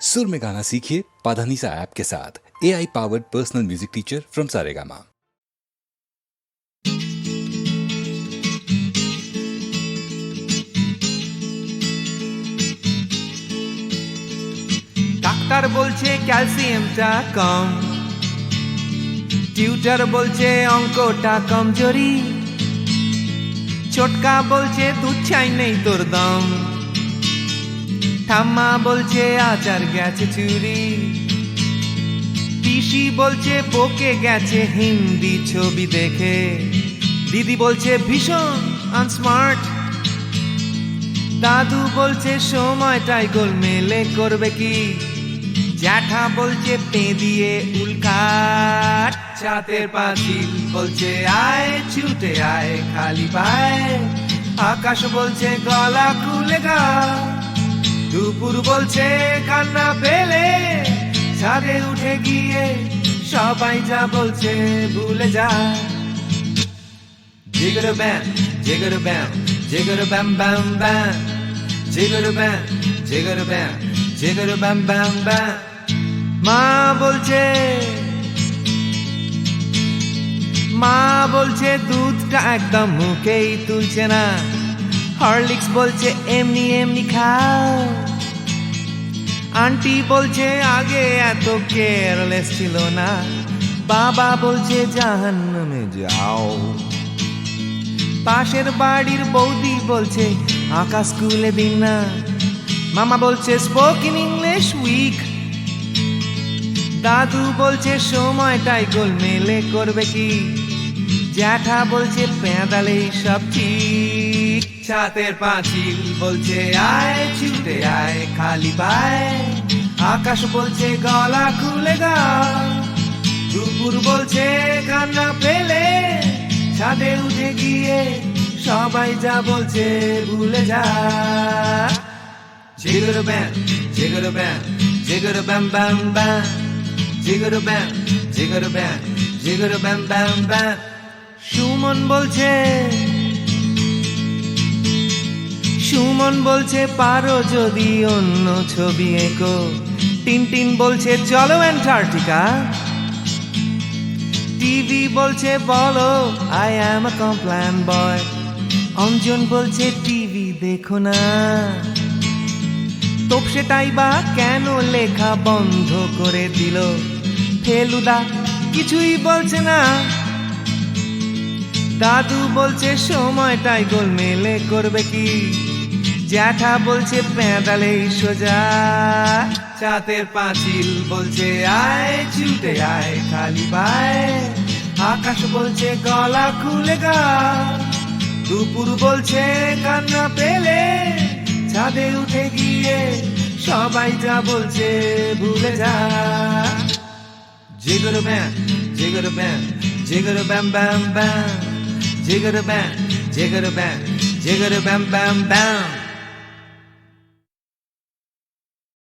सुर में गाना सीखिए पाधानीसा ऐप के साथ A I powered personal music teacher from Saregama doctor বলছে ক্যালসিয়ামটা কম টিউটার বলছে অঙ্কটা কমজোরি ছোটকা বলছে দুধ চাই নেই তোর দম ঠাম্মা বলছে, আচার গেছে চুরি পিসি বলছে বকে গেছে হিন্দি ছবি দেখে। দিদি বলছে, ভীষণ আনস্মার্ট। দাদু বলছে সময়টাই গোল মেলে করবে কি? জ্যাঠা বলছে পে দিয়ে উল্কাট চাতের পাঁচিল বলছে, আয় ছুটে আয় খালি পায়। আকাশ বলছে, গলা খুলে গা। দুপুর বলছে, কান্না পেলে ছাদে উঠে গিয়ে সবাই যা বলছে ভুলে যা। জিগর ব্যাম জিগর ব্যাম জিগর ব্যাম ব্যাম ব্যাম। জিগর ব্যাম জিগর ব্যাম জিগর ব্যাম ব্যাম ব্যাম। মা বলছে মা বলছে, দুধটা একদম মুখেই তুলছে না। হরলিক্স বলছে, এমনি এমনি খাও। আন্টি বলছে, আগে এত কেয়ারলেস ছিল না। বাবা বলছে, জাহান্নামে যাও। পাশের বাড়ির বৌদি বলছে, আকাশ স্কুলে দিন না। মামা বলছে স্পোকিং ইংলিশ উইক দাদু বলছে, সময়টাই গোল মেলে করবে কি? জ্যাঠা বলছে পেঁদালে সব ঠিক। ছাতের পাঁচিল বলছে, আয়, ছুটে আয়, খালি পায়। আকাশ বলছে, গলা খুলে গা দুপুর বলছে, কান্না পেলে ছাদে উঠে গিয়ে সবাই যা বলছে ভুলে যা। জিগর ব্যাম জিগর ব্যাম জিগর ব্যাম ব্যাম ব্যাম, জিগর ব্যাম জিগর ব্যাম জিগর ব্যাম ব্যাম ব্যাম। সুমন বলছে সুমন বলছে, পারো যদি অন্য ছবি এঁকো। টিনটিন বলছে, চলো অ্যান্টার্কটিকা। টিভি বলছে, বলো I am a Complan boy Anjan বলছে, টিভি দেখো না। সেটাই বা কেন লেখা বন্ধ করে দিল? ফেলুদা কিছুই বলছে না। দাদু বলছে, সময়টাই গোলমেলে করবে কি? জ্যাঠা বলছে পেঁদালেই সোজা। চাতের পাঁচিল বলছে, আয়, ছুটে আয় খালি পায়। আকাশ বলছে, গলা খুলে গা। দুপুর বলছে, কান্না পেলে। ছাদে উঠে গিয়ে সবাই যা বলছে ভুলে যা। জিগর ব্যাম জিগর ব্যাম জিগর ব্যাম ব্যাম ব্যাম জিগর ব্যাম জিগর ব্যাম জিগর ব্যাম ব্যাম ব্যাম।